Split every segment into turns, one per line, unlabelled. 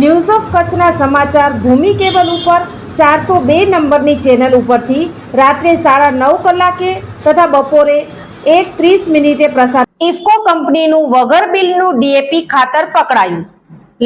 News of કચ્છના સમાચાર ભૂમિ cable ઉપર ચારસો બે નંબરની ચેનલ ઉપરથી રાત્રે સાડા નવ કલાકે તથા બપોરે એક ત્રીસ મિનિટે પ્રસાર ઇફકો કંપનીનું વગર બિલનું ડીએપી ખાતર પકડાયું.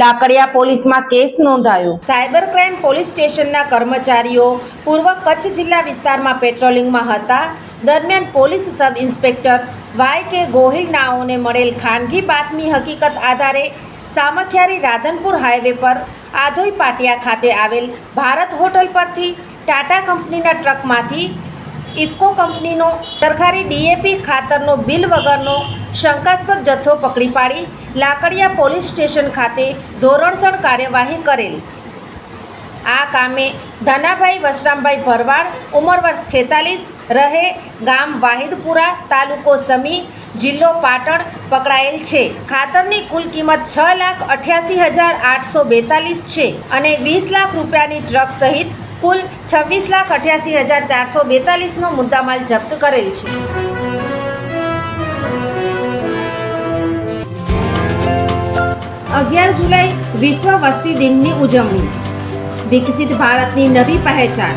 લાકડિયા પોલીસમાં કેસ નોંધાયો. સાયબર ક્રાઇમ પોલીસ સ્ટેશનના કર્મચારીઓ પૂર્વ કચ્છ જિલ્લા વિસ્તારમાં પેટ્રોલિંગમાં હતા. દરમિયાન પોલીસ સબ ઇન્સ્પેક્ટર વાય કે ગોહિલ નાઓને મળેલ ખાનગી બાતમી હકીકત આધારે સામખિયારી રાધનપુર હાઈવે પર આધોઈ પાટિયા ખાતે આવેલ ભારત હોટલ પરથી ટાટા કંપનીના ટ્રકમાંથી ઇફકો કંપનીનો સરકારી ડીએપી ખાતરનો બિલ વગરનો શંકાસ્પદ જથ્થો પકડી પાડી લાકડિયા પોલીસ સ્ટેશન ખાતે ધોરણસર કાર્યવાહી કરેલ. આ કામે ધનાભાઈ વશરામભાઈ ભરવાડ ઉંમર વર્ષ છેતાલીસ રહે ગામ વાહિદપુરા તાલુકો સમી, જિલ્લો પાટણ પકડાયેલ છે. ખાતરની કુલ કિંમત છ લાખ અઠ્યાસી હજાર આઠસો બેતાલીસ છે અને વીસ લાખ રૂપિયાની ટ્રક સહિત કુલ છવ્વીસ લાખ અઠ્યાસી હજાર ચારસો બેતાલીસનો મુદ્દામાલ જપ્ત કરેલ છે. અગિયાર જુલાઈ વિશ્વ વસ્તી દિનની ઉજવણી. વિકસિત ભારતની નવી પહેચાન.